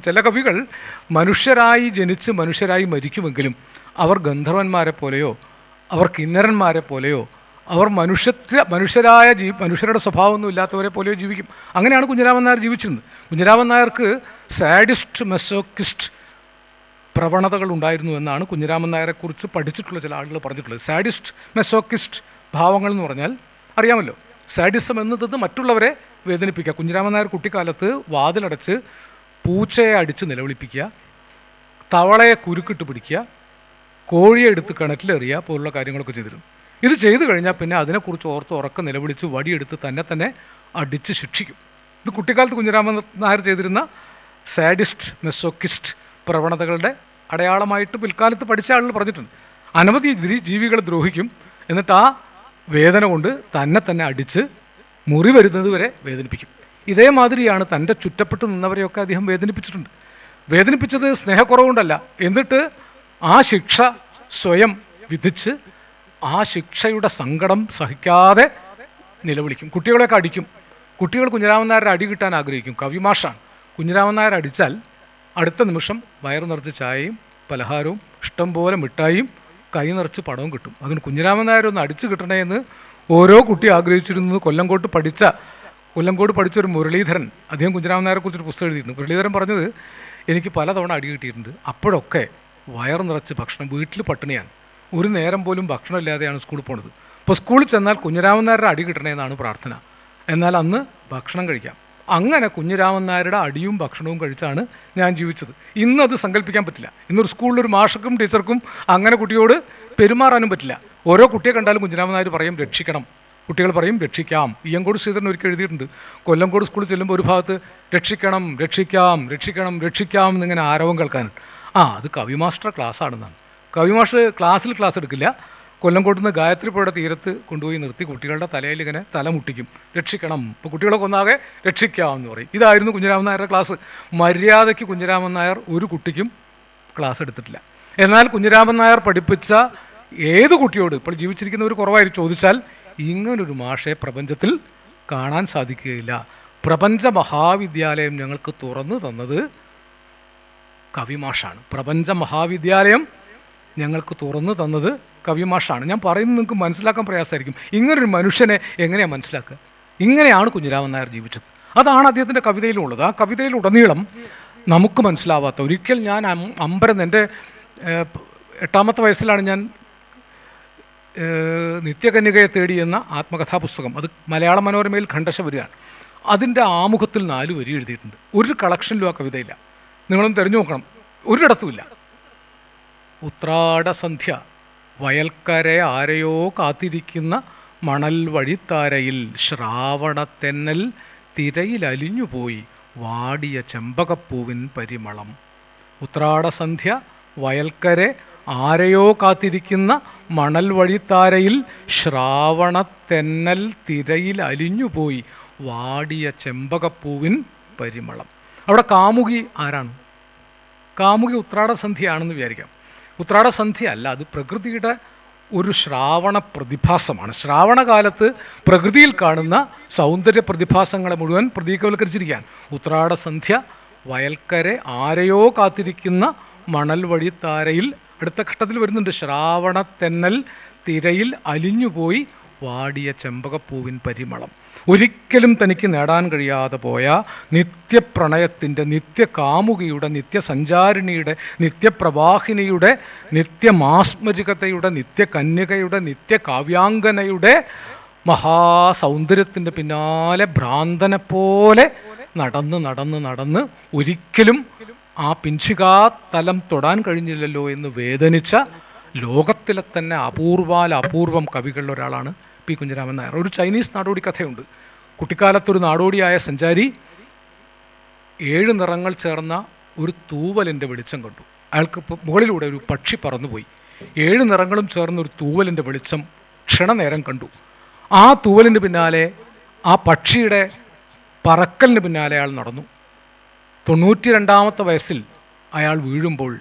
ചില കവികൾ മനുഷ്യരായി ജനിച്ച് മനുഷ്യരായി മരിക്കുമെങ്കിലും അവർ ഗന്ധർവന്മാരെ പോലെയോ അവർ കിന്നരന്മാരെ പോലെയോ അവർ മനുഷ്യത്ര മനുഷ്യരായ ജീ മനുഷ്യരുടെ സ്വഭാവമൊന്നും ഇല്ലാത്തവരെ പോലെയോ ജീവിക്കും. അങ്ങനെയാണ് കുഞ്ഞിരാമൻ നായർ ജീവിച്ചിരുന്നത്. കുഞ്ഞിരാമൻ നായർക്ക് സാഡിസ്റ്റ് മെസോക്കിസ്റ്റ് പ്രവണതകൾ ഉണ്ടായിരുന്നു എന്നാണ് കുഞ്ഞിരാമൻ നായരെക്കുറിച്ച് പഠിച്ചിട്ടുള്ള ചില ആളുകൾ പറഞ്ഞിട്ടുള്ളത്. സാഡിസ്റ്റ് മെസോക്കിസ്റ്റ് ഭാവങ്ങൾ എന്ന് പറഞ്ഞാൽ അറിയാമല്ലോ. സാഡിസം എന്നത് മറ്റുള്ളവരെ വേദനിപ്പിക്കുക. കുഞ്ഞിരാമൻ നായർ കുട്ടിക്കാലത്ത് വാതിലടച്ച് പൂച്ചയെ അടിച്ച് നിലവിളിപ്പിക്കുക തവളയെ കുരുക്കിട്ട് പിടിക്കുക കോഴിയെ എടുത്ത് കിണറ്റിലെറിയുക പോലുള്ള കാര്യങ്ങളൊക്കെ ചെയ്തിരുന്നു. ഇത് ചെയ്തു കഴിഞ്ഞാൽ പിന്നെ അതിനെക്കുറിച്ച് ഓർത്ത് ഉറക്കം നിലവിളിച്ച് വടിയെടുത്ത് തന്നെ തന്നെ അടിച്ച് ശിക്ഷിക്കും. ഇത് കുട്ടിക്കാലത്ത് കുഞ്ഞിരാമൻ നായർ ചെയ്തിരുന്ന സാഡിസ്റ്റ് മെസ്സോക്കിസ്റ്റ് പ്രവണതകളുടെ അടയാളമായിട്ട് പിൽക്കാലത്ത് പഠിച്ച ആളുകൾ പറഞ്ഞിട്ടുണ്ട്. അനവധി ജീവികളെ ദ്രോഹിക്കും. എന്നിട്ട് ആ വേദന കൊണ്ട് തന്നെ തന്നെ അടിച്ച് മുറി വരുന്നത് വരെ വേദനിപ്പിക്കും. ഇതേമാതിരിയാണ് തന്റെ ചുറ്റപ്പെട്ട് നിന്നവരെയൊക്കെ അദ്ദേഹം വേദനിപ്പിച്ചിട്ടുണ്ട്. വേദനിപ്പിച്ചത് സ്നേഹക്കുറവുകൊണ്ടല്ല. എന്നിട്ട് ആ ശിക്ഷ സ്വയം വിധിച്ച് ആ ശിക്ഷയുടെ സങ്കടം സഹിക്കാതെ നിലവിളിക്കും. കുട്ടികളെയൊക്കെ അടിക്കും. കുട്ടികൾ കുഞ്ഞിരാമൻ നായരുടെ അടി കിട്ടാൻ ആഗ്രഹിക്കും. കവിമാഷാണ് കുഞ്ഞിരാമൻ നായർ അടിച്ചാൽ അടുത്ത നിമിഷം വയറു നിറച്ച് ചായയും പലഹാരവും ഇഷ്ടം പോലെ മിഠായിയും കൈ നിറച്ച് പടവും കിട്ടും. അതുകൊണ്ട് കുഞ്ഞിരാമൻ നായർ ഒന്ന് അടിച്ചു കിട്ടണേ എന്ന് ഓരോ കുട്ടി ആഗ്രഹിച്ചിരുന്നത് കൊല്ലംകോട്ട് പഠിച്ച കൊല്ലംകോട് പഠിച്ചൊരു മുരളീധരൻ അദ്ദേഹം കുഞ്ഞിരാമൻ നായരെ കുറിച്ചൊരു പുസ്തകം എഴുതിയിട്ടുണ്ട്. മുരളീധരൻ പറഞ്ഞത് എനിക്ക് പലതവണ അടി കിട്ടിയിട്ടുണ്ട്. അപ്പോഴൊക്കെ വയറ് നിറച്ച് ഭക്ഷണം വീട്ടിൽ പട്ടിണിയാണ്. ഒരു നേരം പോലും ഭക്ഷണം ഇല്ലാതെയാണ് സ്കൂളിൽ പോണത്. അപ്പോൾ സ്കൂളിൽ ചെന്നാൽ കുഞ്ഞിരാമൻ നായരുടെ അടി കിട്ടണേ എന്നാണ് പ്രാർത്ഥന. എന്നാൽ അന്ന് ഭക്ഷണം കഴിക്കാം. അങ്ങനെ കുഞ്ഞിരാമൻ നായരുടെ അടിയും ഭക്ഷണവും കഴിച്ചാണ് ഞാൻ ജീവിച്ചത്. ഇന്നത് സങ്കല്പിക്കാൻ പറ്റില്ല. ഇന്നൊരു സ്കൂളിലൊരു മാഷക്കും ടീച്ചർക്കും അങ്ങനെ കുട്ടിയോട് പെരുമാറാനും പറ്റില്ല. ഓരോ കുട്ടിയെ കണ്ടാലും കുഞ്ഞിരാമൻ നായർ പറയും രക്ഷിക്കണം. കുട്ടികൾ പറയും രക്ഷിക്കാം. ഇയ്യങ്കോട് ശ്രീധരൻ ഒരിക്കൽ എഴുതിയിട്ടുണ്ട് കൊല്ലംകോട് സ്കൂളിൽ ചെല്ലുമ്പോൾ ഒരു ഭാഗത്ത് രക്ഷിക്കണം രക്ഷിക്കാം രക്ഷിക്കണം രക്ഷിക്കാം എന്നിങ്ങനെ ആരവം കേൾക്കാൻ. ആ അത് കവി മാസ്റ്റർ ക്ലാസ് ആണെന്നാണ് കവി മാസ്റ്റർ ക്ലാസ്സിൽ ക്ലാസ് എടുക്കില്ല. കൊല്ലംകോട്ട് നിന്ന് ഗായത്രി പുഴയുടെ തീരത്ത് കൊണ്ടുപോയി നിർത്തി കുട്ടികളുടെ തലയിൽ ഇങ്ങനെ തല മുട്ടിക്കും. രക്ഷിക്കണം. ഇപ്പോൾ കുട്ടികളൊക്കെ ഒന്നാകെ രക്ഷിക്കാം എന്ന് പറയും. ഇതായിരുന്നു കുഞ്ഞിരാമൻ നായരുടെ ക്ലാസ്. മര്യാദയ്ക്ക് കുഞ്ഞിരാമൻ നായർ ഒരു കുട്ടിക്കും ക്ലാസ് എടുത്തിട്ടില്ല. എന്നാൽ കുഞ്ഞിരാമൻ നായർ പഠിപ്പിച്ച ഏത് കുട്ടിയോട് ഇപ്പോൾ ജീവിച്ചിരിക്കുന്നവർ കുറവായി ചോദിച്ചാൽ ഇങ്ങനൊരു മാഷെ പ്രപഞ്ചത്തിൽ കാണാൻ സാധിക്കുകയില്ല. പ്രപഞ്ച മഹാവിദ്യാലയം ഞങ്ങൾക്ക് തുറന്നു തന്നത് കവിമാഷാണ് പ്രപഞ്ച മഹാവിദ്യാലയം ഞങ്ങൾക്ക് തുറന്നു തന്നത് കവിമാഷാണ് ഞാൻ പറയുന്നത് നിങ്ങൾക്ക് മനസ്സിലാക്കാൻ പ്രയാസമായിരിക്കും. ഇങ്ങനൊരു മനുഷ്യനെ എങ്ങനെയാണ് മനസ്സിലാക്കുക? ഇങ്ങനെയാണ് കുഞ്ഞിരാമൻ നായർ ജീവിച്ചത്. അതാണ് അദ്ദേഹത്തിന്റെ കവിതയിലുള്ളത്. ആ കവിതയിലുടനീളം നമുക്ക് മനസ്സിലാവാത്ത ഒരിക്കൽ ഞാൻ അമ്പരം എന്റെ എട്ടാമത്തെ വയസ്സിലാണ് ഞാൻ നിത്യകന്യകയെ തേടി എന്ന ആത്മകഥാ പുസ്തകം അത് മലയാള മനോരമയിൽ ഖണ്ഡശ വരികയാണ് അതിന്റെ ആമുഖത്തിൽ നാല് വരി എഴുതിയിട്ടുണ്ട്. ഒരു കളക്ഷനിലും ആ കവിതയില്ല. നിങ്ങളും തിരഞ്ഞു നോക്കണം. ഒരിടത്തുമില്ല. ഉത്രാടസന്ധ്യ വയൽക്കരെ ആരെയോ കാത്തിരിക്കുന്ന മണൽ വഴിത്താരയിൽ ശ്രാവണത്തെന്നൽ തിരയിലലിഞ്ഞുപോയി വാടിയ ചെമ്പകപ്പൂവിൻ പരിമളം. ഉത്രാടസന്ധ്യ വയൽക്കരെ ആരെയോ കാത്തിരിക്കുന്ന മണൽ വഴിത്താരയിൽ ശ്രാവണത്തെന്നൽ തിരയിൽ അലിഞ്ഞുപോയി വാടിയ ചെമ്പകപ്പൂവിൻ പരിമളം. അവിടെ കാമുകി ആരാണ്? കാമുകി ഉത്രാടസന്ധ്യയാണെന്ന് വിചാരിക്കാം. ഉത്രാടസന്ധ്യ അല്ല അത് പ്രകൃതിയുടെ ഒരു ശ്രാവണ പ്രതിഭാസമാണ് ശ്രാവണകാലത്ത് പ്രകൃതിയിൽ കാണുന്ന സൗന്ദര്യ പ്രതിഭാസങ്ങളെ മുഴുവൻ പ്രതീകവൽക്കരിച്ചിരിക്കുകയാണ്. ഉത്രാടസന്ധ്യ വയൽക്കരെ ആരെയോ കാത്തിരിക്കുന്ന മണൽ വഴിത്താരയിൽ അടുത്ത ഘട്ടത്തിൽ വരുന്നുണ്ട്. ശ്രാവണത്തെന്നൽ തിരയിൽ അലിഞ്ഞുപോയി വാടിയ ചെമ്പകപ്പൂവിൻ പരിമളം. ഒരിക്കലും തനിക്ക് നേടാൻ കഴിയാതെ പോയ നിത്യപ്രണയത്തിന്റെ നിത്യകാമുകിയുടെ നിത്യസഞ്ചാരിണിയുടെ നിത്യപ്രവാഹിനിയുടെ നിത്യമാസ്മരികതയുടെ നിത്യകന്യകയുടെ നിത്യകാവ്യാംഗനയുടെ മഹാസൗന്ദര്യത്തിന്റെ പിന്നാലെ ഭ്രാന്തനെ പോലെ നടന്ന് നടന്ന് നടന്ന് ഒരിക്കലും ആ പിഞ്ചുകാ തലം തൊടാൻ കഴിഞ്ഞില്ലല്ലോ എന്ന് വേദനിച്ച ലോകത്തിലെ തന്നെ അപൂർവാൽ അപൂർവം കവികളിൽ ഒരാളാണ് പി. കുഞ്ഞിരാമൻ നായർ. ഒരു ചൈനീസ് നാടോടി കഥയുണ്ട്. കുട്ടിക്കാലത്തൊരു നാടോടിയായ സഞ്ചാരി ഏഴ് നിറങ്ങൾ ചേർന്ന ഒരു തൂവലിന്റെ വെളിച്ചം കണ്ടു. അയാൾക്ക് മുകളിലൂടെ ഒരു പക്ഷി പറന്നുപോയി. ഏഴ് നിറങ്ങളും ചേർന്ന ഒരു തൂവലിന്റെ വെളിച്ചം ക്ഷണനേരം കണ്ടു. ആ തൂവലിന് പിന്നാലെ ആ പക്ഷിയുടെ പറക്കലിന് പിന്നാലെ അയാൾ നടന്നു. തൊണ്ണൂറ്റി രണ്ടാമത്തെ വയസ്സിൽ അയാൾ വീഴുമ്പോൾ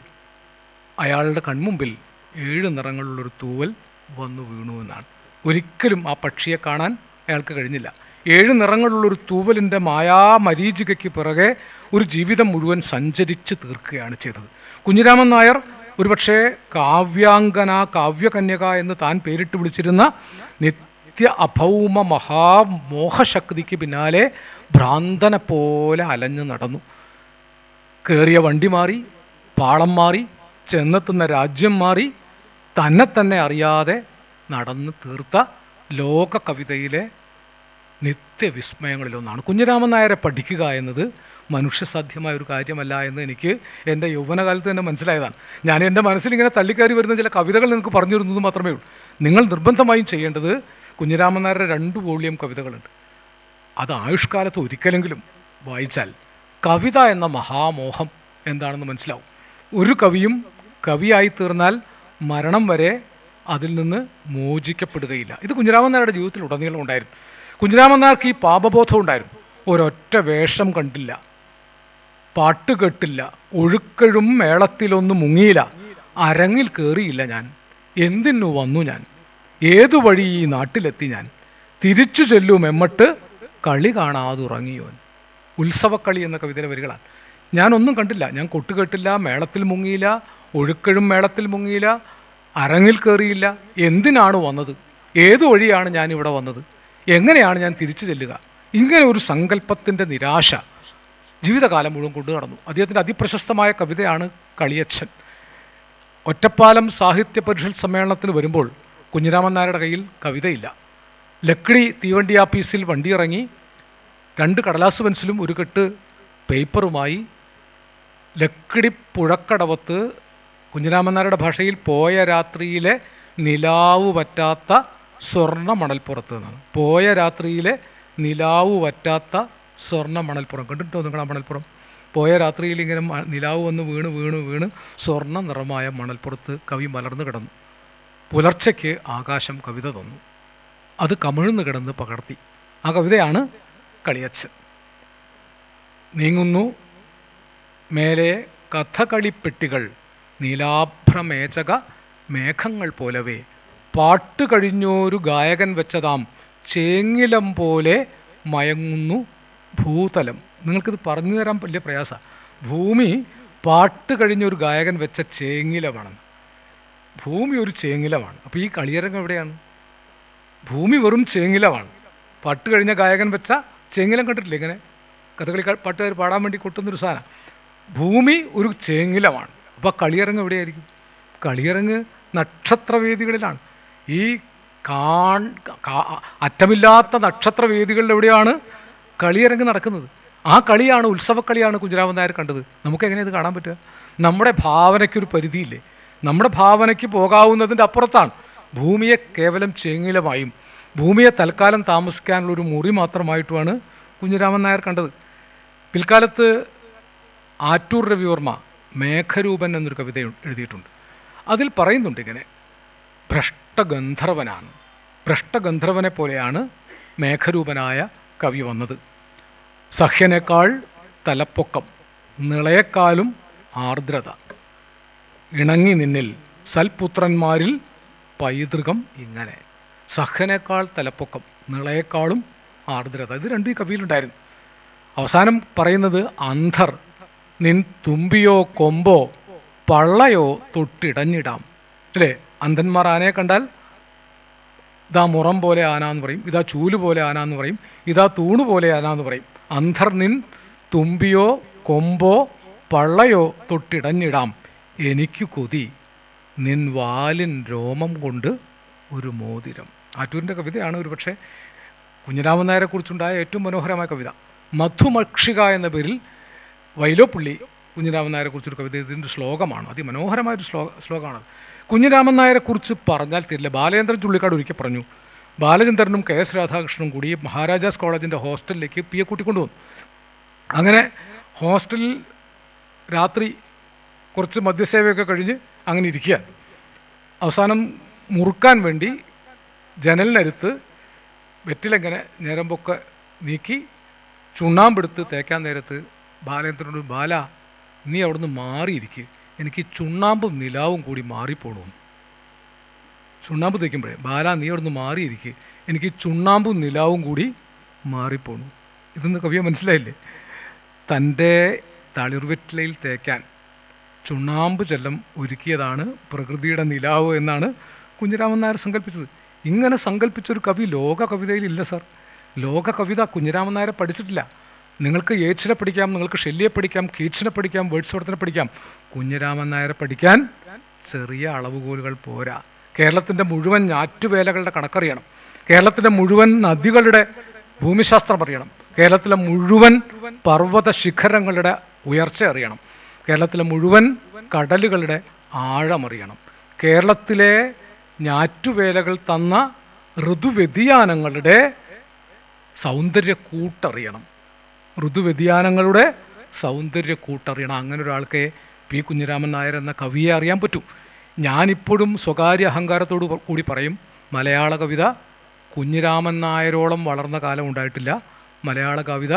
അയാളുടെ കൺമുമ്പിൽ ഏഴ് നിറങ്ങളുള്ളൊരു തൂവൽ വന്നു വീണു എന്നാണ്. ഒരിക്കലും ആ പക്ഷിയെ കാണാൻ അയാൾക്ക് കഴിഞ്ഞില്ല. ഏഴ് നിറങ്ങളുള്ളൊരു തൂവലിന്റെ മായാമരീചികയ്ക്ക് പിറകെ ഒരു ജീവിതം മുഴുവൻ സഞ്ചരിച്ച് തീർക്കുകയാണ് ചെയ്തത്. കുഞ്ഞിരാമൻ നായർ ഒരുപക്ഷെ കാവ്യാങ്കന കാവ്യകന്യക എന്ന് താൻ പേരിട്ട് വിളിച്ചിരുന്ന നിത്യ അഭൗമ മഹാമോഹശക്തിക്ക് പിന്നാലെ ഭ്രാന്തനെ പോലെ അലഞ്ഞു നടന്നു. കയറിയ വണ്ടി മാറി പാളം മാറി ചെന്നെത്തുന്ന രാജ്യം മാറി തന്നെ തന്നെ അറിയാതെ നടന്ന് തീർത്ത ലോക കവിതയിലെ നിത്യവിസ്മയങ്ങളിലൊന്നാണ്. കുഞ്ഞിരാമൻ നായരെ പഠിക്കുക എന്നത് മനുഷ്യസാധ്യമായ ഒരു കാര്യമല്ല എന്ന് എനിക്ക് എന്റെ യൗവനകാലത്ത് തന്നെ മനസ്സിലായതാണ്. ഞാൻ എന്റെ മനസ്സിൽ ഇങ്ങനെ തള്ളിക്കയറി വരുന്ന ചില കവിതകൾ നിങ്ങൾക്ക് പറഞ്ഞു തരുന്നത് മാത്രമേ ഉള്ളൂ. നിങ്ങൾ നിർബന്ധമായും ചെയ്യേണ്ടത് കുഞ്ഞിരാമൻ നായരുടെ രണ്ട് വോളിയം കവിതകളുണ്ട്. അത് ആയുഷ്കാലത്ത് ഒരിക്കലെങ്കിലും വായിച്ചാൽ കവിത എന്ന മഹാമോഹം എന്താണെന്ന് മനസ്സിലാവും. ഒരു കവിയും കവിയായി തീർന്നാൽ മരണം വരെ അതിൽ നിന്ന് മോചിക്കപ്പെടുകയില്ല. ഇത് കുഞ്ഞിരാമൻ നായരുടെ ജീവിതത്തിൽ ഉടനീളം ഉണ്ടായിരുന്നു. കുഞ്ഞിരാമൻ നായർക്ക് ഈ പാപബോധം ഉണ്ടായിരുന്നു. ഒരൊറ്റ വേഷം കണ്ടില്ല. പാട്ട് കേട്ടില്ല. ഒഴുക്കഴും മേളത്തിലൊന്നും മുങ്ങിയില്ല. അരങ്ങിൽ കയറിയില്ല ഞാൻ. എന്തിനു വന്നു ഞാൻ? ഏതു വഴി ഈ നാട്ടിലെത്തി ഞാൻ? തിരിച്ചു ചെല്ലും എമ്മട്ട് കളി കാണാതെ ഉറങ്ങിയോൻ ഉത്സവക്കളി എന്ന കവിതയിലെ വരികളാണ്. ഞാനൊന്നും കണ്ടില്ല. ഞാൻ കൊട്ടുകേട്ടില്ല മേളത്തിൽ മുങ്ങിയില്ല ഒഴുക്കഴും മേളത്തിൽ മുങ്ങിയില്ല അരങ്ങിൽ കയറിയില്ല എന്തിനാണ് വന്നത്? ഏത് വഴിയാണ് ഞാനിവിടെ വന്നത്? എങ്ങനെയാണ് ഞാൻ തിരിച്ചു ചെല്ലുക? ഇങ്ങനെ ഒരു സങ്കല്പത്തിന്റെ നിരാശ ജീവിതകാലം മുഴുവൻ കൊണ്ടു നടന്നു. അദ്ദേഹത്തിന്റെ അതിപ്രശസ്തമായ കവിതയാണ് കളിയച്ഛൻ. ഒറ്റപ്പാലം സാഹിത്യ പരിഷത് സമ്മേളനത്തിന് വരുമ്പോൾ കുഞ്ഞിരാമൻ നായരുടെ കയ്യിൽ കവിതയില്ല. ലക്കിടി തീവണ്ടി ആപ്പീസിൽ വണ്ടി ഇറങ്ങി രണ്ട് കടലാസ് പെൻസിലും ഒരു കെട്ട് പേപ്പറുമായി ലക്കിടി പുഴക്കടവത്ത് കുഞ്ഞിരാമനാരുടെ ഭാഷയിൽ പോയ രാത്രിയിലെ നിലാവ് പറ്റാത്ത സ്വർണ മണൽപ്പുറത്ത് നിന്നാണ്. പോയ രാത്രിയിലെ നിലാവ് പറ്റാത്ത സ്വർണ മണൽപ്പുറം കണ്ടിട്ടോ നിങ്ങൾ ആ മണൽപ്പുറം പോയ രാത്രിയിൽ ഇങ്ങനെ നിലാവ് വന്ന് വീണ് വീണ് വീണ് സ്വർണ നിറമായ മണൽപ്പുറത്ത് കവി മലർന്നു കിടന്നു. പുലർച്ചയ്ക്ക് ആകാശം കവിത തന്നു. അത് കമിഴ്ന്ന് കിടന്ന് പകർത്തി. ആ കവിതയാണ് കളിയച്ഛൻ. നീങ്ങുന്നു. മേലെ കഥകളിപ്പെട്ടികൾ നീലാഭ്രമേചക മേഘങ്ങൾ പോലവേ. പാട്ട് കഴിഞ്ഞൊരു ഗായകൻ വെച്ചതാം. ചേങ്ങിലം പോലെ മയങ്ങുന്നു ഭൂതലം. നിങ്ങൾക്കിത് പറഞ്ഞു തരാൻ വലിയ പ്രയാസമാണ് ഭൂമി പാട്ട് കഴിഞ്ഞൊരു ഗായകൻ വെച്ച ചേങ്ങിലമാണ്. ഭൂമി ഒരു ചേങ്ങിലമാണ്. അപ്പോൾ ഈ കളിയരങ്ങ് എവിടെയാണ്? ഭൂമി വെറും ചേങ്ങിലമാണ്. പാട്ട് കഴിഞ്ഞ ഗായകൻ വെച്ച ചേങ്ങിലം കണ്ടിട്ടില്ല ഇങ്ങനെ? കഥകളി പാട്ടുകാർ പാടാൻ വേണ്ടി കൊട്ടുന്നൊരു സാധനം. ഭൂമി ഒരു ചേങ്ങിലമാണ്. അപ്പോൾ കളിയിറങ്ങ് എവിടെയായിരിക്കും? കളിയിറങ്ങ് നക്ഷത്രവേദികളിലാണ്. ഈ കാൺ അറ്റമില്ലാത്ത നക്ഷത്രവേദികളിൽ എവിടെയാണ് കളിയിറങ്ങ് നടക്കുന്നത്? ആ കളിയാണ് ഉത്സവക്കളിയാണ് കുഞ്ചിരാമൻ നായർ കണ്ടത്. നമുക്ക് എങ്ങനെ ഇത് കാണാൻ പറ്റുക? നമ്മുടെ ഭാവനയ്ക്കൊരു പരിധിയില്ലേ? നമ്മുടെ ഭാവനയ്ക്ക് പോകാവുന്നതിന്റെ അപ്പുറത്താണ്. ഭൂമിയെ കേവലം ചെങ്ങിലമായും ഭൂമിയെ തൽക്കാലം താമസിക്കാനുള്ള ഒരു മുറി മാത്രമായിട്ടുമാണ് കുഞ്ഞിരാമൻ നായർ കണ്ടത്. പിൽക്കാലത്ത് ആറ്റൂർ രവിവർമ്മ മേഘരൂപൻ എന്നൊരു കവിത എഴുതിയിട്ടുണ്ട്. അതിൽ പറയുന്നുണ്ട് ഇങ്ങനെ ഭ്രഷ്ടഗന്ധർവനാണ് ഭ്രഷ്ടഗന്ധർവനെ പോലെയാണ് മേഘരൂപനായ കവി വന്നത്. സഹ്യനേക്കാൾ തലപ്പൊക്കം നിളയേക്കാളും ആർദ്രത. ഇണങ്ങി നിന്നിൽ സൽപുത്രന്മാരിൽ പൈതൃകം ഇങ്ങനെ. സഹ്യനേക്കാൾ തലപ്പൊക്കം നിളയേക്കാളും ആർദ്രത. ഇത് രണ്ടും ഈ കവിയിലുണ്ടായിരുന്നു. അവസാനം പറയുന്നത് അന്ധർ നിൻ തുമ്പിയോ കൊമ്പോ പള്ളയോ തൊട്ടിടഞ്ഞിടാം. അല്ലേ? അന്ധന്മാർ ആനയെ കണ്ടാൽ ഇതാ മുറം പോലെ ആന എന്ന് പറയും ഇതാ ചൂൽ പോലെ ആന എന്ന് പറയും ഇതാ തൂണ് പോലെ ആന എന്ന് പറയും. അന്ധർ നിൻ തുമ്പിയോ കൊമ്പോ പള്ളയോ തൊട്ടിടഞ്ഞിടാം. എനിക്ക് കൊതി. നിൻ വാലിൻ രോമം കൊണ്ട് ഒരു മോതിരം. ആറ്റൂരിന്റെ കവിതയാണ് ഒരു പക്ഷേ കുഞ്ഞിരാമൻ നായരെ കുറിച്ചുണ്ടായ ഏറ്റവും മനോഹരമായ കവിത. മധുമക്ഷിക എന്ന പേരിൽ വൈലോപ്പുള്ളി കുഞ്ഞിരാമൻ നായരെ കുറിച്ചൊരു കവിത ഇതിന്റെ ശ്ലോകമാണ്. അതിമനോഹരമായൊരു ശ്ലോക ശ്ലോകമാണ്. കുഞ്ഞിരാമൻ നായരെക്കുറിച്ച് പറഞ്ഞാൽ തീരില്ല. ബാലചന്ദ്രൻ ചുള്ളിക്കാട് ഒരിക്കൽ പറഞ്ഞു. ബാലചന്ദ്രനും കെ എസ് രാധാകൃഷ്ണനും കൂടി മഹാരാജാസ് കോളേജിന്റെ ഹോസ്റ്റലിലേക്ക് പിയെ കൂട്ടിക്കൊണ്ടുവന്നു. അങ്ങനെ ഹോസ്റ്റലിൽ രാത്രി കുറച്ച് മദ്യസേവയൊക്കെ കഴിഞ്ഞ് അങ്ങനെ ഇരിക്കുക അവസാനം മുറുക്കാൻ വേണ്ടി ജനലിനടുത്ത് വെറ്റിലെങ്ങനെ ഞരമ്പൊക്കെ നീക്കി ചുണ്ണാമ്പെടുത്ത് തേക്കാൻ നേരത്ത് ബാലേന്ദ്രനോട് ബാല നീ അവിടുന്ന് മാറിയിരിക്കുക എനിക്ക് ചുണ്ണാമ്പും നിലാവും കൂടി മാറിപ്പോണു. ചുണ്ണാമ്പ് തേക്കുമ്പോഴേ ബാല നീ അവിടുന്ന് മാറിയിരിക്കുക എനിക്ക് ചുണ്ണാമ്പും നിലാവും കൂടി മാറിപ്പോണു. ഇതൊന്ന് കവിയെ മനസ്സിലായില്ലേ? തന്റെ തളിർവെറ്റിലയിൽ തേക്കാൻ ചുണ്ണാമ്പ് ചെല്ലം ഒരുക്കിയതാണ് പ്രകൃതിയുടെ നിലാവ് എന്നാണ് കുഞ്ഞിരാമൻ നായർ സങ്കല്പിച്ചത്. ഇങ്ങനെ സങ്കല്പിച്ചൊരു കവി ലോക കവിതയിലില്ല സർ. ലോക കവിത കുഞ്ഞിരാമൻ നായരെ പഠിച്ചിട്ടില്ല. നിങ്ങൾക്ക് യേച്ചിനെ പഠിക്കാം നിങ്ങൾക്ക് ഷെല്ലിയെ പഠിക്കാം കീച്ചിനെ പഠിക്കാം വേർഡ്സ്വർത്തിനെ പഠിക്കാം. കുഞ്ഞിരാമൻ നായരെ പഠിക്കാൻ ചെറിയ അളവുകോലുകൾ പോരാ. കേരളത്തിന്റെ മുഴുവൻ ഞാറ്റുവേലകളുടെ കണക്കറിയണം. കേരളത്തിന്റെ മുഴുവൻ നദികളുടെ ഭൂമിശാസ്ത്രം അറിയണം. കേരളത്തിലെ മുഴുവൻ പർവത ശിഖരങ്ങളുടെ ഉയർച്ച അറിയണം. കേരളത്തിലെ മുഴുവൻ കടലുകളുടെ ആഴമറിയണം കേരളത്തിലെ ഞാറ്റുവേലകൾ തന്ന ഋതുവ്യതിയാനങ്ങളുടെ സൗന്ദര്യ കൂട്ടറിയണം ഋതുവ്യതിയാനങ്ങളുടെ സൗന്ദര്യ കൂട്ടറിയണം അങ്ങനെ ഒരാൾക്ക് പി. കുഞ്ഞിരാമൻ നായർ എന്ന കവിയെ അറിയാൻ പറ്റൂ. ഞാനിപ്പോഴും സ്വകാര്യ അഹങ്കാരത്തോടു കൂടി പറയും മലയാള കവിത കുഞ്ഞിരാമൻ നായരോളം വളർന്ന കാലം ഉണ്ടായിട്ടില്ല. മലയാള കവിത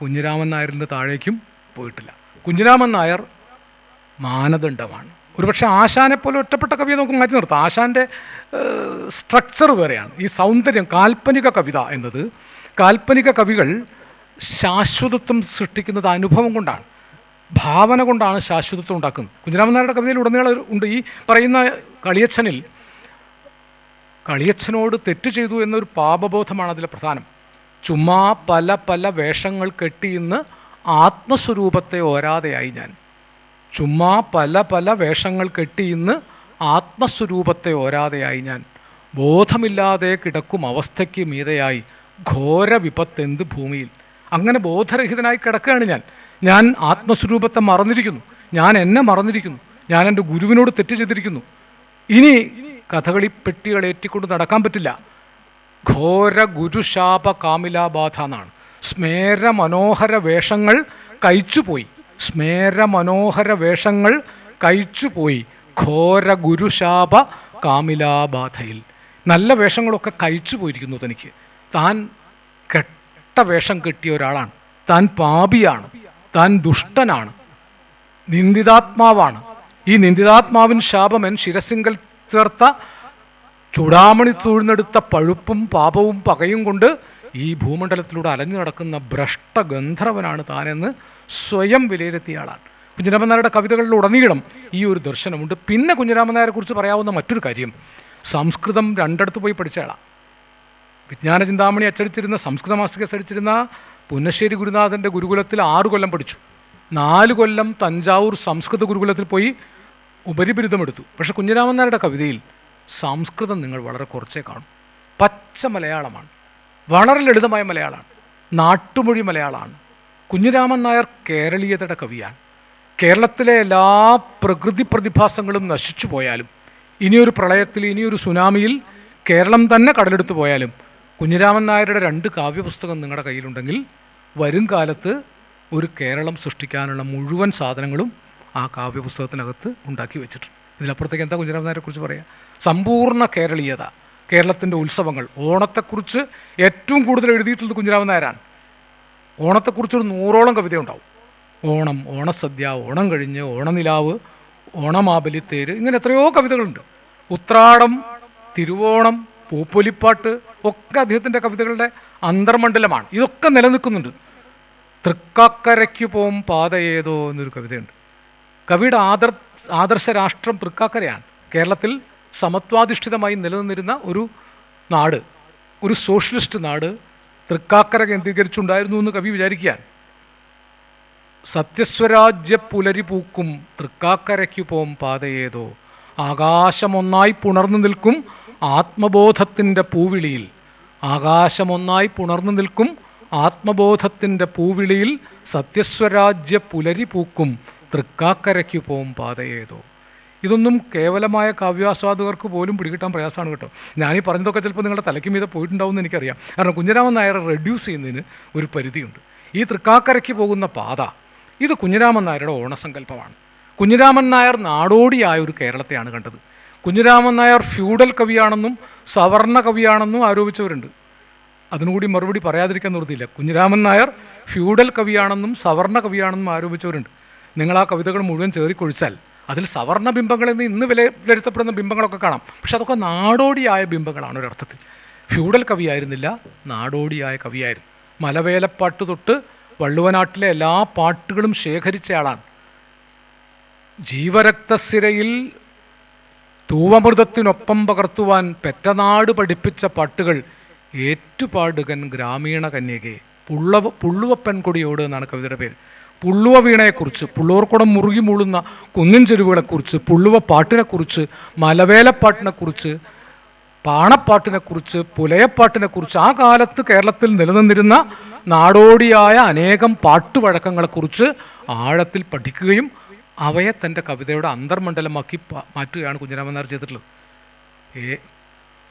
കുഞ്ഞിരാമൻ നിന്ന് താഴേക്കും പോയിട്ടില്ല. കുഞ്ഞിരാമൻ നായർ മാനദണ്ഡമാണ്. ഒരുപക്ഷെ ആശാനെ പോലെ ഒറ്റപ്പെട്ട കവിയെ നമുക്ക് മാറ്റി നിർത്താം. ആശാന്റെ സ്ട്രക്ചർ വേറെയാണ്. ഈ സൗന്ദര്യം കാൽപ്പനിക കവിത എന്നത് കാൽപ്പനിക കവികൾ ശാശ്വതത്വം സൃഷ്ടിക്കുന്നത് അനുഭവം കൊണ്ടാണ്. ഭാവന കൊണ്ടാണ് ശാശ്വതത്വം ഉണ്ടാക്കുന്നത്. കുഞ്ഞിരാമൻ നായരുടെ കവിതയിൽ ഉടനീളം ഉണ്ട് ഈ പറയുന്ന കളിയച്ഛനിൽ കളിയച്ഛനോട് തെറ്റ് ചെയ്തു എന്നൊരു പാപബോധമാണ് അതിലെ പ്രധാനം. ചുമ്മാ പല പല വേഷങ്ങൾ കെട്ടിയിന്ന് ആത്മസ്വരൂപത്തെ ഓരാതെയായി ഞാൻ. ചുമ്മാ പല പല വേഷങ്ങൾ കെട്ടി ഇന്ന് ആത്മസ്വരൂപത്തെ ഓരാതെയായി ഞാൻ. ബോധമില്ലാതെ കിടക്കും അവസ്ഥയ്ക്ക് മീതയായി ഘോര വിപത്തെന്ത് ഭൂമിയിൽ. അങ്ങനെ ബോധരഹിതനായി കിടക്കുകയാണ് ഞാൻ. ഞാൻ ആത്മസ്വരൂപത്തെ മറന്നിരിക്കുന്നു. ഞാൻ എന്നെ മറന്നിരിക്കുന്നു. ഞാൻ എന്റെ ഗുരുവിനോട് തെറ്റ് ചെയ്തിരിക്കുന്നു. ഇനി കഥകളി പെട്ടികൾ ഏറ്റിക്കൊണ്ട് നടക്കാൻ പറ്റില്ല. ഘോര ഗുരുശാപ കാമിലാബാധ എന്നാണ്. സ്മേര മനോഹര വേഷങ്ങൾ കഴിച്ചുപോയി. സ്മേര മനോഹര വേഷങ്ങൾ കഴിച്ചുപോയി. ഘോര ഗുരുശാപ കാമിലാബാധയിൽ. നല്ല വേഷങ്ങളൊക്കെ കഴിച്ചു പോയിരിക്കുന്നു തനിക്ക്. താൻ കെട്ട വേഷം കെട്ടിയ ഒരാളാണ്. താൻ പാപിയാണ്. താൻ ദുഷ്ടനാണ്. നിന്ദിതാത്മാവാണ്. ഈ നിന്ദിതാത്മാവിൻ ശാപമൻ ശിരസിങ്കൽ ചേർത്ത ചൂടാമണി തൂഴ്ന്നെടുത്ത പഴുപ്പും പാപവും പകയും കൊണ്ട് ഈ ഭൂമണ്ഡലത്തിലൂടെ അലഞ്ഞു നടക്കുന്ന ഭ്രഷ്ട ഗന്ധർവനാണ് താനെന്ന് സ്വയം വിലയിരുത്തിയ ആളാണ്. കുഞ്ഞിരാമൻ നായരുടെ കവിതകളിൽ ഉടനീളം ഈ ഒരു ദർശനമുണ്ട്. പിന്നെ കുഞ്ഞിരാമൻ നായരെ കുറിച്ച് പറയാവുന്ന മറ്റൊരു കാര്യം സംസ്കൃതം രണ്ടിടത്ത് പോയി പഠിച്ച ആളാണ് വിജ്ഞാന ചിന്താമണി അച്ചടിച്ചിരുന്ന സംസ്കൃത മാസിക അച്ചടിച്ചിരുന്ന പുന്നശ്ശേരി ഗുരുനാഥന്റെ ഗുരുകുലത്തിൽ ആറ് കൊല്ലം പഠിച്ചു. നാല് കൊല്ലം തഞ്ചാവൂർ സംസ്കൃത ഗുരുകുലത്തിൽ പോയി ഉപരിബിരുദമെടുത്തു പക്ഷേ കുഞ്ഞിരാമൻ നായരുടെ കവിതയിൽ സംസ്കൃതം നിങ്ങൾ വളരെ കുറച്ചേ കാണും. പച്ച മലയാളമാണ്. വളരെ ലളിതമായ മലയാളമാണ് നാട്ടുമൊഴി മലയാളമാണ് കുഞ്ഞിരാമൻ നായർ കേരളീയതയുടെ കവിയാണ്. കേരളത്തിലെ എല്ലാ പ്രകൃതി പ്രതിഭാസങ്ങളും നശിച്ചു പോയാലും ഇനിയൊരു പ്രളയത്തിൽ ഇനിയൊരു സുനാമിയിൽ കേരളം തന്നെ കടലെടുത്തു പോയാലും കുഞ്ഞിരാമൻ നായരുടെ രണ്ട് കാവ്യപുസ്തകം നിങ്ങളുടെ കയ്യിലുണ്ടെങ്കിൽ വരും കാലത്ത് ഒരു കേരളം സൃഷ്ടിക്കാനുള്ള മുഴുവൻ സാധനങ്ങളും ആ കാവ്യപുസ്തകത്തിനകത്ത് ഉണ്ടാക്കി വെച്ചിട്ടുണ്ട്. ഇതിനപ്പുറത്തേക്ക് എന്താ കുഞ്ഞിരാമൻ നായരെക്കുറിച്ച് പറയുക പറയാം? സമ്പൂർണ കേരളീയത. കേരളത്തിന്റെ ഉത്സവങ്ങൾ. ഓണത്തെക്കുറിച്ച് ഏറ്റവും കൂടുതൽ എഴുതിയിട്ടുള്ളത് കുഞ്ഞിരാമൻ നായരാണ്. ഓണത്തെക്കുറിച്ചൊരു നൂറോളം കവിതയുണ്ടാവും. ഓണം ഓണസദ്യ ഓണം കഴിഞ്ഞ് ഓണനിലാവ് ഓണമാബലിത്തേര് ഇങ്ങനെ എത്രയോ കവിതകളുണ്ട്. ഉത്രാടം തിരുവോണം പൂപ്പൊലിപ്പാട്ട് ഒക്കെ അദ്ദേഹത്തിന്റെ കവിതകളുടെ അന്തർമണ്ഡലമാണ്. ഇതൊക്കെ നിലനിൽക്കുന്നുണ്ട്. തൃക്കാക്കരയ്ക്ക് പോം പാത ഏതോ എന്നൊരു കവിതയുണ്ട്. കവിയുടെ ആദർ ആദർശ രാഷ്ട്രം തൃക്കാക്കരയാണ്. കേരളത്തിൽ സമത്വാധിഷ്ഠിതമായി നിലനിന്നിരുന്ന ഒരു നാട് ഒരു സോഷ്യലിസ്റ്റ് നാട് തൃക്കാക്കര കേന്ദ്രീകരിച്ചുണ്ടായിരുന്നു എന്ന് കവി വിചാരിക്കാൻ സത്യസ്വരാജ്യ പുലരി പൂക്കും തൃക്കാക്കരയ്ക്കു പോം പാതയേതോ. ആകാശമൊന്നായി പുണർന്നു നിൽക്കും ആത്മബോധത്തിന്റെ പൂവിളിയിൽ. ആകാശമൊന്നായി പുണർന്നു നിൽക്കും ആത്മബോധത്തിന്റെ പൂവിളിയിൽ സത്യസ്വരാജ്യ പുലരി പൂക്കും തൃക്കാക്കരയ്ക്കു പോം പാതയേതോ. ഇതൊന്നും കേവലമായ കാവ്യാസ്വാദകർക്ക് പോലും പിടികിട്ടാൻ പ്രയാസമാണ് കേട്ടോ. ഞാനീ പറഞ്ഞതൊക്കെ ചിലപ്പോൾ നിങ്ങളുടെ തലയ്ക്ക് മീതെ പോയിട്ടുണ്ടാവും എന്ന് എനിക്കറിയാം. കാരണം കുഞ്ഞിരാമൻ നായർ റെഡ്യൂസ് ചെയ്യുന്നതിന് ഒരു പരിധിയുണ്ട്. ഈ തൃക്കാക്കരയ്ക്ക് പോകുന്ന പാത ഇത് കുഞ്ഞിരാമൻ നായരുടെ ഓണസങ്കല്പമാണ്. കുഞ്ഞിരാമൻ നായർ നാടോടിയായ ഒരു കേരളത്തെയാണ് കണ്ടത്. കുഞ്ഞിരാമൻ നായർ ഫ്യൂഡൽ കവിയാണെന്നും സവർണ കവിയാണെന്നും ആരോപിച്ചവരുണ്ട്. അതിനുകൂടി മറുപടി പറയാതിരിക്കാൻ നിർത്തിയില്ല. കുഞ്ഞിരാമൻ നായർ ഫ്യൂഡൽ കവിയാണെന്നും സവർണ കവിയാണെന്നും ആരോപിച്ചവരുണ്ട്. നിങ്ങൾ ആ കവിതകൾ മുഴുവൻ ചേറിക്കൊഴിച്ചാൽ അതിൽ സവർണ ബിംബങ്ങളെന്ന് ഇന്ന് വില വിലയിരുത്തപ്പെടുന്ന ബിംബങ്ങളൊക്കെ കാണാം. പക്ഷെ അതൊക്കെ നാടോടിയായ ബിംബങ്ങളാണ് ഒരർത്ഥത്തിൽ. ഫ്യൂഡൽ കവിയായിരുന്നില്ല നാടോടിയായ കവിയായിരുന്നു. മലവേലപ്പാട്ട് തൊട്ട് വള്ളുവനാട്ടിലെ എല്ലാ പാട്ടുകളും ശേഖരിച്ചയാളാണ്. ജീവരക്തസിരയിൽ തൂവമൃതത്തിനൊപ്പം പകർത്തുവാൻ പെറ്റനാട് പഠിപ്പിച്ച പാട്ടുകൾ ഏറ്റുപാടുകൻ ഗ്രാമീണ കന്യകയെ പുള്ളവ പുള്ളുവപ്പൻ പെൺകൊടിയോട് എന്നാണ് കവിതയുടെ പേര്. പുള്ളുവ വീണയെക്കുറിച്ച് പുള്ളൂർക്കുടം മുറുകി മൂളുന്ന കുന്നിൻ ചെരുവുകളെക്കുറിച്ച് പുള്ളുവ പാട്ടിനെക്കുറിച്ച് മലവേലപ്പാട്ടിനെക്കുറിച്ച് പാണപ്പാട്ടിനെക്കുറിച്ച് പുലയപ്പാട്ടിനെക്കുറിച്ച് ആ കാലത്ത് കേരളത്തിൽ നിലനിന്നിരുന്ന നാടോടിയായ അനേകം പാട്ടുവഴക്കങ്ങളെക്കുറിച്ച് ആഴത്തിൽ പഠിക്കുകയും അവയെ തന്റെ കവിതയുടെ അന്തർമണ്ഡലമാക്കി മാറ്റുകയാണ് കുഞ്ഞിരാമൻ നായർ ചെയ്തിട്ടുള്ളത്. ഏ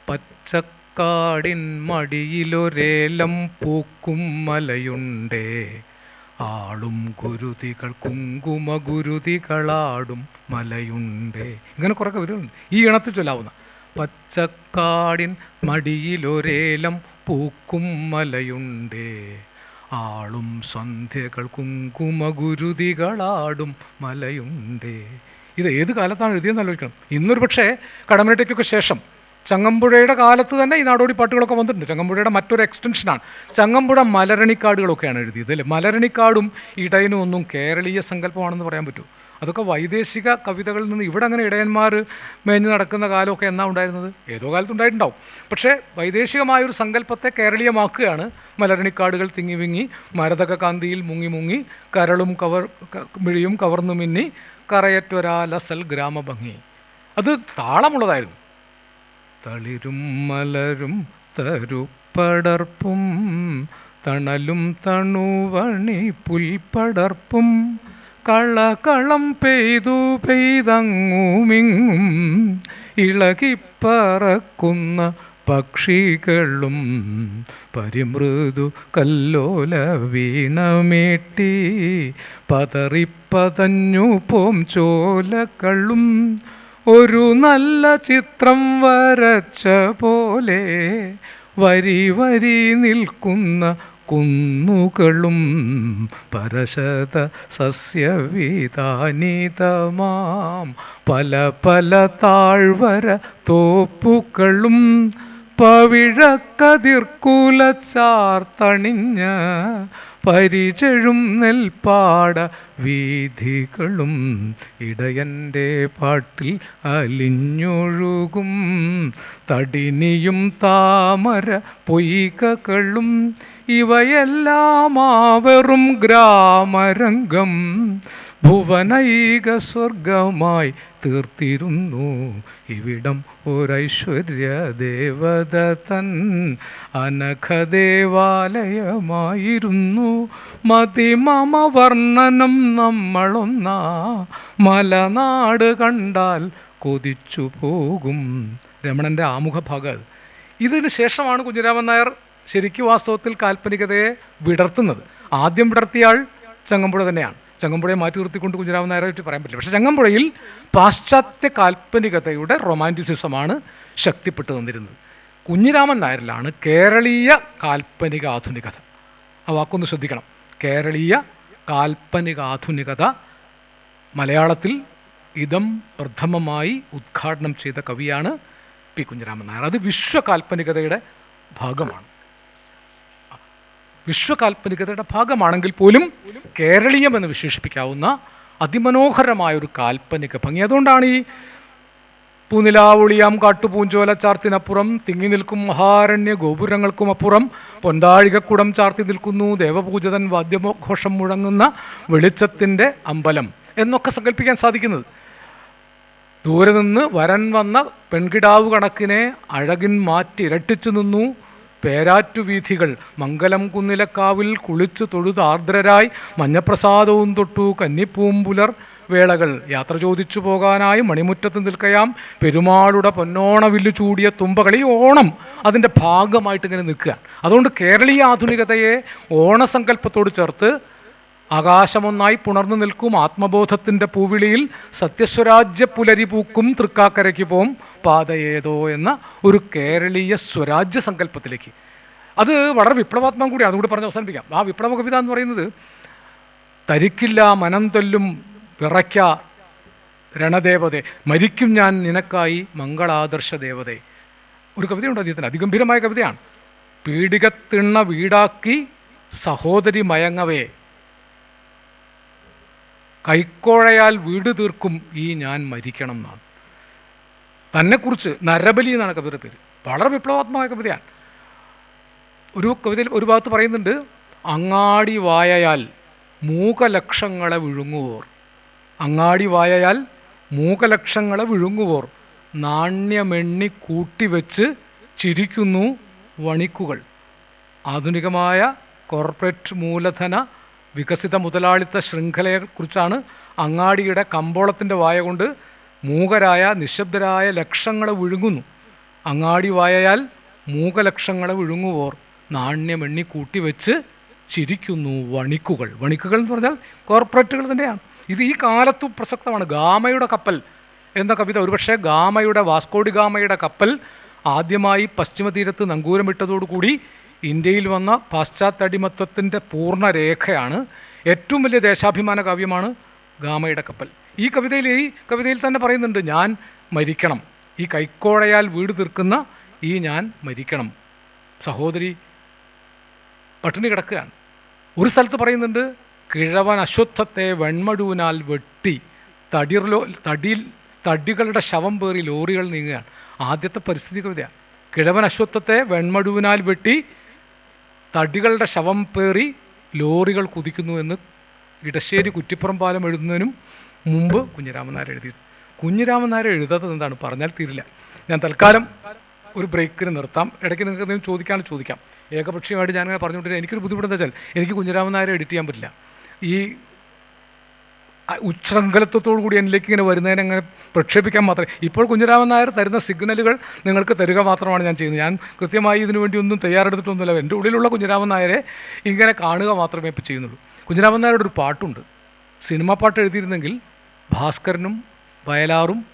പച്ചക്കാടിൻ മടിയിലൊരേലം പൂക്കും മലയുണ്ടേ. ആളും ഗുരുതികൾ കുങ്കുമ ഗുരുതികളാടും മലയുണ്ടേ. ഇങ്ങനെ കുറേ കവിതകളുണ്ട്. ഈ ഇണത്തിൽ ചൊല്ലാവുന്ന. പച്ചക്കാടിൻ മടിയിലൊരേലം പൂക്കും മലയുണ്ടേ. ആളും സന്ധ്യകൾ കുങ്കുമ ഗുരുതികളാടും മലയുണ്ടേ. ഇത് ഏത് കാലത്താണ് എഴുതിയെന്ന് ആലോചിക്കണം. ഇന്നൊരു പക്ഷേ കടമനട്ടയ്ക്കൊക്കെ ശേഷം ചങ്ങമ്പുഴയുടെ കാലത്ത് തന്നെ ഈ നാടോടി പാട്ടുകളൊക്കെ വന്നിട്ടുണ്ട്. ചങ്ങമ്പുഴയുടെ മറ്റൊരു എക്സ്റ്റൻഷനാണ് ചങ്ങമ്പുഴ മലരണിക്കാടുകളൊക്കെയാണ് എഴുതിയത് അല്ലേ? മലരണിക്കാടും ഇടയനും ഒന്നും കേരളീയ സങ്കല്പമാണെന്ന് പറയാൻ പറ്റൂ. അതൊക്കെ വൈദേശിക കവിതകളിൽ നിന്ന് ഇവിടെ അങ്ങനെ ഇടയന്മാർ മേഞ്ഞ് നടക്കുന്ന കാലമൊക്കെ എന്നാ ഉണ്ടായിരുന്നത്? ഏതോ കാലത്ത് ഉണ്ടായിട്ടുണ്ടാവും. പക്ഷേ വൈദേശികമായൊരു സങ്കല്പത്തെ കേരളീയമാക്കുകയാണ് മലരണിക്കാടുകൾ തിങ്ങി വിങ്ങി മരതക കാന്തിയിൽ മുങ്ങി മുങ്ങി കരളും കവർ മിഴിയും കവർന്നു മിന്നി കറയറ്റൊരാലസൽ ഗ്രാമഭംഗി. അത് താളമുള്ളതായിരുന്നു. തളിരും മലരും തരുപ്പടർപ്പും തണലും തണുവണി പുൽപ്പടർപ്പും കളകളം പെയ്തു പെയ്തങ്ങുമിങ്ങും ഇളകിപ്പറക്കുന്ന പക്ഷികളും പരിമൃദു കല്ലോല വീണമേട്ടി പതറിപ്പതഞ്ഞു പോം ചോലക്കളും ഒരു നല്ല ചിത്രം വരച്ച പോലെ വരി വരി നിൽക്കുന്ന കുന്നുകളും പരശത സസ്യവിതാനിതമാം പല പല താഴ്വര തോപ്പുകളും പവിഴക്കതിർക്കുലച്ചാർത്തണിഞ്ഞ പരിചഴും നെൽപ്പാട വീഥികളും ഇടയന്റെ പാട്ടിൽ അലിഞ്ഞൊഴുകും. തടിനിയും താമര പൊയ്കകളും ഇവയെല്ലാം ആവറും ഗ്രാമരംഗം. ഭുവനൈക സ്വർഗമായി തീർത്തിരുന്നു. ഇവിടം ഒരൈശ്വര്യ ദേവത തൻ അനഘദേവാലയമായിരുന്നു. മതിമമ വർണനം നമ്മളൊന്നാ. മലനാട് കണ്ടാൽ കൊതിച്ചു പോകും. രമണന്റെ ആമുഖഭാഗം അത്. ഇതിന് ശേഷമാണ് കുഞ്ഞിരാമൻ നായർ ശരിക്കും വാസ്തവത്തിൽ കാൽപ്പനികതയെ വിടർത്തുന്നത്. ആദ്യം വിടർത്തിയാൽ ചങ്ങമ്പുഴ തന്നെയാണ്. ചങ്ങമ്പുഴയെ മാറ്റി നിർത്തിക്കൊണ്ട് കുഞ്ഞിരാമൻ നായരെ പറ്റി പറയാൻ പറ്റില്ല. പക്ഷേ ചങ്ങമ്പുഴയിൽ പാശ്ചാത്യ കാൽപ്പനികതയുടെ റൊമാന്റിസിസമാണ് ശക്തിപ്പെട്ടു തന്നിരുന്നത്. കുഞ്ഞിരാമൻ നായരിലാണ് കേരളീയ കാൽപ്പനിക ആധുനികത. ആ വാക്കൊന്ന് ശ്രദ്ധിക്കണം. കേരളീയ കാൽപ്പനിക ആധുനികത മലയാളത്തിൽ ഇതം പ്രഥമമായി ഉദ്ഘാടനം ചെയ്ത കവിയാണ് പി കുഞ്ഞിരാമൻ നായർ. അത് വിശ്വകാൽപ്പനികതയുടെ ഭാഗമാണ്. വിശ്വകാൽപ്പനികതയുടെ ഭാഗമാണെങ്കിൽ പോലും കേരളീയം എന്ന് വിശേഷിപ്പിക്കാവുന്ന അതിമനോഹരമായ ഒരു കാൽപ്പനിക ഭംഗി. അതുകൊണ്ടാണ് ഈ പൂനിലാവുളിയാം കാട്ടുപൂഞ്ചോല ചാർത്തിനപ്പുറം തിങ്ങി നിൽക്കും മഹാരണ്യ ഗോപുരങ്ങൾക്കും അപ്പുറം പൊന്താഴികക്കുടം ചാർത്തി നിൽക്കുന്നു ദേവപൂജതൻ വാദ്യമഘോഷം മുഴങ്ങുന്ന വെളിച്ചത്തിന്റെ അമ്പലം എന്നൊക്കെ സങ്കല്പിക്കാൻ സാധിക്കുന്നത്. ദൂരെ നിന്ന് വരൻ വന്ന പെൺകിടാവ് കണക്കിനെ അഴകിൻ മാറ്റി ഇരട്ടിച്ചു നിന്നു പേരാറ്റുവീഥികൾ മംഗലം കുന്നിലക്കാവിൽ കുളിച്ചു തൊഴുതാർദ്രരായി മഞ്ഞപ്രസാദവും തൊട്ടു കന്നിപ്പൂമ്പുലർ വേളകൾ. യാത്ര ചോദിച്ചു പോകാനായി മണിമുറ്റത്ത് നിൽക്കയാം. പെരുമാളുടെ പൊന്നോണവില്ല് ചൂടിയ തുമ്പകളി ഓണം അതിന്റെ ഭാഗമായിട്ട് ഇങ്ങനെ നിൽക്കുകയാണ്. അതുകൊണ്ട് കേരളീയ ആധുനികതയെ ഓണസങ്കല്പത്തോട് ചേർത്ത് ആകാശമൊന്നായി പുണർന്നു നിൽക്കും ആത്മബോധത്തിന്റെ പൂവിളിയിൽ സത്യസ്വരാജ്യ പുലരി പൂക്കും തൃക്കാക്കരയ്ക്ക് പോം പാതയേതോ എന്ന ഒരു കേരളീയ സ്വരാജ്യ സങ്കല്പത്തിലേക്ക്. അത് വളരെ വിപ്ലവാത്മകം കൂടിയാണ് അതുകൂടി പറഞ്ഞ് അവസാനിപ്പിക്കാം. ആ വിപ്ലവ കവിത എന്ന് പറയുന്നത് തരിക്കില്ല മനം തൊല്ലും വിറയ്ക്ക രണദേവതെ മരിക്കും ഞാൻ നിനക്കായി മംഗളാദർശ ദേവതെ. ഒരു കവിതയുണ്ട് അദ്ദേഹത്തിന്. അതിഗംഭീരമായ കവിതയാണ്. പീഡികത്തിണ്ണ വീടാക്കി സഹോദരി മയങ്ങവേ കൈക്കോഴയാൽ വീട് തീർക്കും ഈ ഞാൻ മരിക്കണം എന്നാണ്. തന്നെക്കുറിച്ച് നരബലി എന്നാണ് കവിതയുടെ പേര്. വളരെ വിപ്ലവാത്മകമായ കവിതയാണ്. ഒരു കവിതയിൽ ഒരു ഭാഗത്ത് പറയുന്നുണ്ട് അങ്ങാടി വായയാൽ മൂകലക്ഷങ്ങളെ വിഴുങ്ങുവോർ. അങ്ങാടി വായയാൽ മൂകലക്ഷങ്ങളെ വിഴുങ്ങുവോർ. നാണ്യമെണ്ണി കൂട്ടിവെച്ച് ചിരിക്കുന്നു വണിക്കുകൾ. ആധുനികമായ കോർപ്പറേറ്റ് മൂലധന വികസിത മുതലാളിത്ത ശൃംഖലയെക്കുറിച്ചാണ് അങ്ങാടിയുടെ കമ്പോളത്തിന്റെ വായ കൊണ്ട് മൂകരായ നിശബ്ദരായ ലക്ഷങ്ങളെ വിഴുങ്ങുന്നു. അങ്ങാടി വായയാൽ മൂകലക്ഷങ്ങളെ വിഴുങ്ങുവോർ. നാണ്യമെണ്ണി കൂട്ടിവെച്ച് ചിരിക്കുന്നു വണിക്കുകൾ. വണിക്കുകൾ എന്ന് പറഞ്ഞാൽ കോർപ്പറേറ്റുകൾ തന്നെയാണ്. ഇത് ഈ കാലത്തു പ്രസക്തമാണ്. ഗാമയുടെ കപ്പൽ എന്ന കവിത ഒരുപക്ഷെ ഗാമയുടെ വാസ്കോഡി ഗാമയുടെ കപ്പൽ ആദ്യമായി പശ്ചിമ തീരത്ത് നങ്കൂരമിട്ടതോടുകൂടി ഇന്ത്യയിൽ വന്ന പാശ്ചാത്യടിമത്വത്തിന്റെ പൂർണ രേഖയാണ് ഏറ്റവും വലിയ ദേശാഭിമാന കാവ്യമാണ് ഗാമയുടെ കപ്പൽ. ഈ കവിതയിൽ ഈ കവിതയിൽ തന്നെ പറയുന്നുണ്ട് ഞാൻ മരിക്കണം. ഈ കൈക്കോഴയാൽ വീട് തീർക്കുന്ന ഈ ഞാൻ മരിക്കണം. സഹോദരി പട്ടിണി കിടക്കുകയാണ്. ഒരു സ്ഥലത്ത് പറയുന്നുണ്ട് കിഴവൻ അശ്വത്ഥത്തെ വെൺമടുവിനാൽ വെട്ടി തടിർലോ തടിയിൽ തടികളുടെ ശവം പേറി ലോറികൾ നീങ്ങുകയാണ്. ആദ്യത്തെ പരിസ്ഥിതി കവിതയാണ്. കിഴവൻ അശ്വത്ഥത്തെ വെൺമടുവിനാൽ വെട്ടി തടികളുടെ ശവം പേറി ലോറികൾ കുതിക്കുന്നു എന്ന് ഇടശ്ശേരി കുറ്റിപ്പുറം പാലം എഴുതുന്നതിനും മുമ്പ് കുഞ്ഞിരാമൻ നായർ എഴുതി കുഞ്ഞിരാമൻ നായർ എഴുതാത്തത് എന്താണ്? പറഞ്ഞാൽ തീരില്ല. ഞാൻ തൽക്കാലം ഒരു ബ്രേക്കിന് നിർത്താം. ഇടയ്ക്ക് നിങ്ങൾക്ക് എന്തെങ്കിലും ചോദിക്കാനും ചോദിക്കാം. ഏകപക്ഷീയമായിട്ട് ഞാനിങ്ങനെ പറഞ്ഞുകൊണ്ടിരിക്കുക എനിക്കൊരു ബുദ്ധിമുട്ടെന്ന് വെച്ചാൽ എനിക്ക് കുഞ്ഞിരാമൻ നായരെ എഡിറ്റ് ചെയ്യാൻ പറ്റില്ല. ഈ ഉച്ഛൃംഖലത്വത്തോടു കൂടി എന്നിലേക്ക് ഇങ്ങനെ വരുന്നതിനെ അങ്ങനെ പ്രക്ഷേപിക്കാൻ മാത്രമേ. ഇപ്പോൾ കുഞ്ഞിരാമൻ നായർ തരുന്ന സിഗ്നലുകൾ നിങ്ങൾക്ക് തരുക മാത്രമാണ് ഞാൻ ചെയ്യുന്നത്. ഞാൻ കൃത്യമായി ഇതിനുവേണ്ടി ഒന്നും തയ്യാറെടുത്തിട്ടൊന്നുമില്ല. എന്റെ ഉള്ളിലുള്ള കുഞ്ഞിരാമൻ നായരെ ഇങ്ങനെ കാണുക മാത്രമേ ഇപ്പോൾ ചെയ്യുന്നുള്ളൂ. കുഞ്ഞിരാമൻ നായരുടെ ഒരു പാട്ടുണ്ട്. സിനിമ പാട്ട് എഴുതിയിരുന്നെങ്കിൽ ഭാസ്കരനും വയലാറും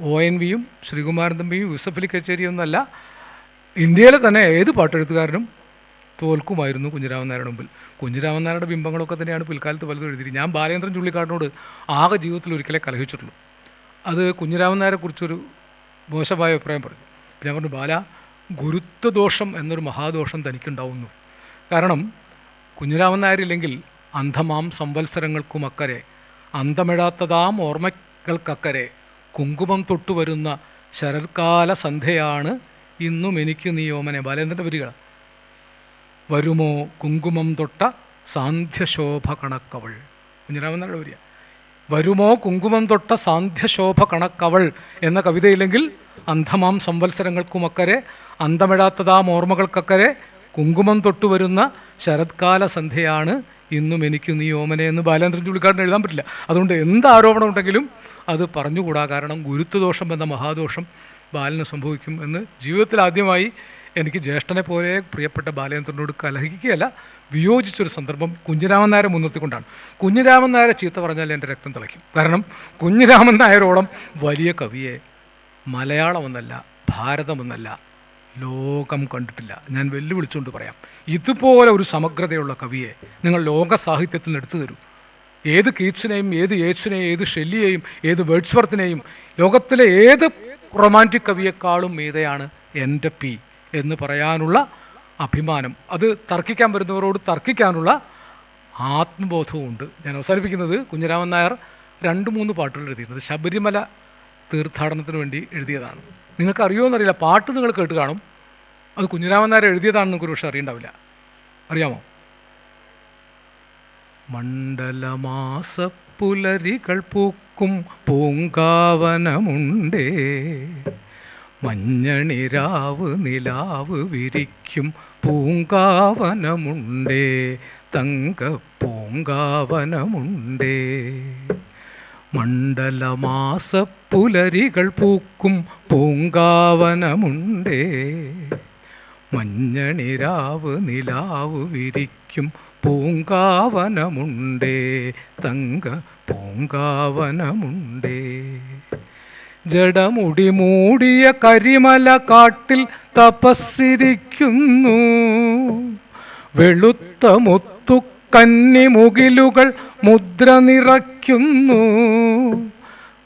ഒ എൻ വിയും ശ്രീകുമാരൻ തമ്പിയും യൂസഫ് അലി കച്ചേരിയൊന്നുമല്ല ഇന്ത്യയിലെ തന്നെ ഏത് പാട്ടെഴുത്തുകാരനും തോൽക്കുമായിരുന്നു കുഞ്ഞിരാമൻ നായരുടെ മുമ്പിൽ. കുഞ്ഞിരാമൻ നായരുടെ ബിംബങ്ങളൊക്കെ തന്നെയാണ് പിൽക്കാലത്ത് പലതും എഴുതി ഞാൻ ബാലേന്ദ്രൻ ചുള്ളിക്കാടിനോട് ആകെ ജീവിതത്തിൽ ഒരിക്കലേ കലഹിച്ചിട്ടുള്ളൂ. അത് കുഞ്ഞിരാമൻ നായരെ കുറിച്ചൊരു മോശമായ അഭിപ്രായം പറഞ്ഞു. ഞാൻ പറഞ്ഞു ബാല ഗുരുത്വദോഷം എന്നൊരു മഹാദോഷം തനിക്കുണ്ടാവുന്നു. കാരണം കുഞ്ഞിരാമൻ നായരില്ലെങ്കിൽ അന്ധമാം സംവത്സരങ്ങൾക്കും അക്കരെ അന്തമിടാത്തതാം ഓർമ്മകൾക്കക്കരെ കുങ്കുമം തൊട്ടുവരുന്ന ശരത്കാല സന്ധ്യയാണ് ഇന്നും എനിക്ക് നീ ഓമനെ ബാലേന്ദ്രന്റെ വരിക വരുമോ കുങ്കുമം തൊട്ട സാന്ധ്യശോഭ കണക്കവൾ? കുഞ്ഞിരാമനാട് വരിക വരുമോ കുങ്കുമം തൊട്ട സാന്ധ്യശോഭ കണക്കവൾ എന്ന കവിതയില്ലെങ്കിൽ അന്ധമാം സംവത്സരങ്ങൾക്കുമക്കരെ അന്തമിടാത്തതാം ഓർമ്മകൾക്കക്കരെ കുങ്കുമം തൊട്ടു വരുന്ന ശരത്കാല സന്ധ്യയാണ് ഇന്നും എനിക്ക് നീ ഓമനെ എന്ന് ബാലേന്ദ്രൻ ചുള്ളിക്കാരൻ എഴുതാൻ പറ്റില്ല. അതുകൊണ്ട് എന്ത് ആരോപണം ഉണ്ടെങ്കിലും അത് പറഞ്ഞുകൂടാ. കാരണം ഗുരുത്വദോഷം എന്ന മഹാദോഷം ബാലന് സംഭവിക്കും എന്ന് ജീവിതത്തിൽ ആദ്യമായി എനിക്ക് ജ്യേഷ്ഠനെ പോലെ പ്രിയപ്പെട്ട ബാലേന്ദ്രനോട് കലഹിക്കുകയല്ല വിയോജിച്ചൊരു സന്ദർഭം കുഞ്ഞിരാമൻ നായരെ മുൻനിർത്തിക്കൊണ്ടാണ്. കുഞ്ഞിരാമൻ നായരെ ചീത്ത പറഞ്ഞാൽ എന്റെ രക്തം തിളയ്ക്കും. കാരണം കുഞ്ഞിരാമൻ നായരോളം വലിയ കവിയെ മലയാളമെന്നല്ല ഭാരതമെന്നല്ല ലോകം കണ്ടിട്ടില്ല. ഞാൻ വെല്ലുവിളിച്ചുകൊണ്ട് പറയാം ഇതുപോലെ ഒരു സമഗ്രതയുള്ള കവിയെ നിങ്ങൾ ലോക സാഹിത്യത്തിൽ നിന്ന് എടുത്തു തരൂ. ഏത് കീറ്റ്സിനെയും ഏത് യേറ്റ്സിനെയും ഏത് ഷെല്ലിയെയും ഏത് വേഡ്സ്വർത്തിനെയും ലോകത്തിലെ ഏത് റൊമാന്റിക് കവിയെക്കാളും മീതയാണ് എന്റെ പി. എന്ന് പറയാനുള്ള അഭിമാനം. അത് തർക്കിക്കാൻ വരുന്നവരോട് തർക്കിക്കാനുള്ള ആത്മബോധവും ഉണ്ട് ഞാൻ അവസാനിപ്പിക്കുന്നത് കുഞ്ഞിരാമൻ നായർ രണ്ട് മൂന്ന് പാട്ടുകൾ എഴുതിയിരുന്നത് ശബരിമല തീർത്ഥാടനത്തിന് വേണ്ടി എഴുതിയതാണ്. നിങ്ങൾക്ക് അറിയുമോയെന്നറിയില്ല പാട്ട് നിങ്ങൾ കേട്ട് കാണും. അത് കുഞ്ഞിരാമൻ നായർ എഴുതിയതാണെന്ന് നിങ്ങൾക്ക് പക്ഷേ അറിയണ്ടാവില്ല. അറിയാമോ? മണ്ഡലമാസപ്പുലരികൾ പൂക്കും പൂങ്കാവനമുണ്ടേ. മഞ്ഞണിരാവ് നിലാവ് വിരിക്കും പൂങ്കാവനമുണ്ടേ തങ്ക പൂങ്കാവനമുണ്ടേ. മണ്ഡലമാസപ്പുലരികൾ പൂക്കും പൂങ്കാവനമുണ്ടേ മഞ്ഞണിരാവ് നിലാവ് വിരിക്കും പൂങ്കാവനമുണ്ടേ തങ്ക പൂങ്കാവനമുണ്ടേ. ജടമുടി മൂടിയ കരിമല കാട്ടിൽ തപസ്സിരിക്കുന്നു. വെളുത്ത മുത്തു കന്നിമുകിലുകൾ മുദ്ര നിറയ്ക്കുന്നു.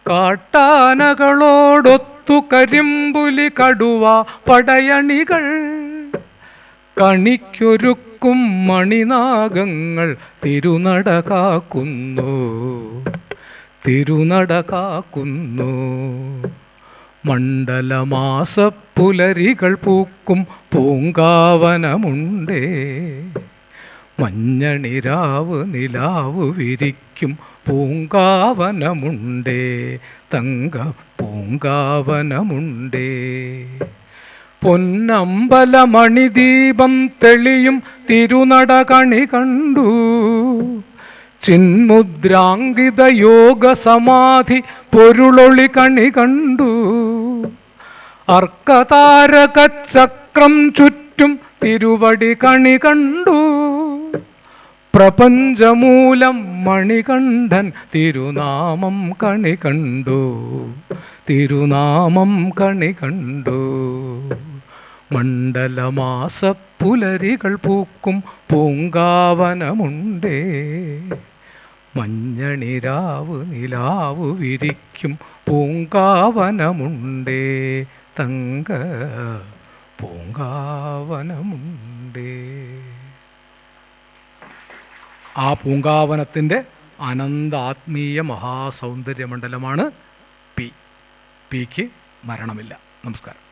കാട്ടാനകളോടൊത്തു കരിമ്പുലി കടുവ പടയണികൾ. കണിക്കൊരുക്കും മണിനാഗങ്ങൾ തിരുനട കാക്കുന്നു തിരുനട കാക്കുന്നു മണ്ഡലമാസപ്പുലരികൾ പൂക്കും പൂങ്കാവനമുണ്ടേ. മഞ്ഞണിരാവ് നിലാവ് വിരിക്കും പൂങ്കാവനമുണ്ടേ. തങ്ക പൂങ്കാവനമുണ്ടേ. പൊന്നമ്പലമണിദീപം തെളിയും തിരുനടകണി കണ്ടു. ചിന്മുദ്രാങ്കിത യോഗ സമാധി പൊരുളൊളി കണി കണ്ടു. അർക്കതാരക ചക്രം ചുറ്റും തിരുവടി കണി കണ്ടു. പ്രപഞ്ചമൂലം മണികണ്ഠൻ തിരുനാമം കണി കണ്ടു. തിരുനാമം കണി കണ്ടു. മണ്ഡലമാസ പുലരികൾ പൂക്കും പൂങ്കാവനമുണ്ടേ. മഞ്ഞണിരാവ് നിലാവ് വിരിക്കും പൂങ്കാവനമുണ്ടേ. തങ്ക പൂങ്കാവനമുണ്ടേ. ആ പൂങ്കാവനത്തിന്റെ അനന്താത്മീയ മഹാസൗന്ദര്യമണ്ഡലമാണ് പി. പിക്ക് മരണമില്ല. നമസ്കാരം.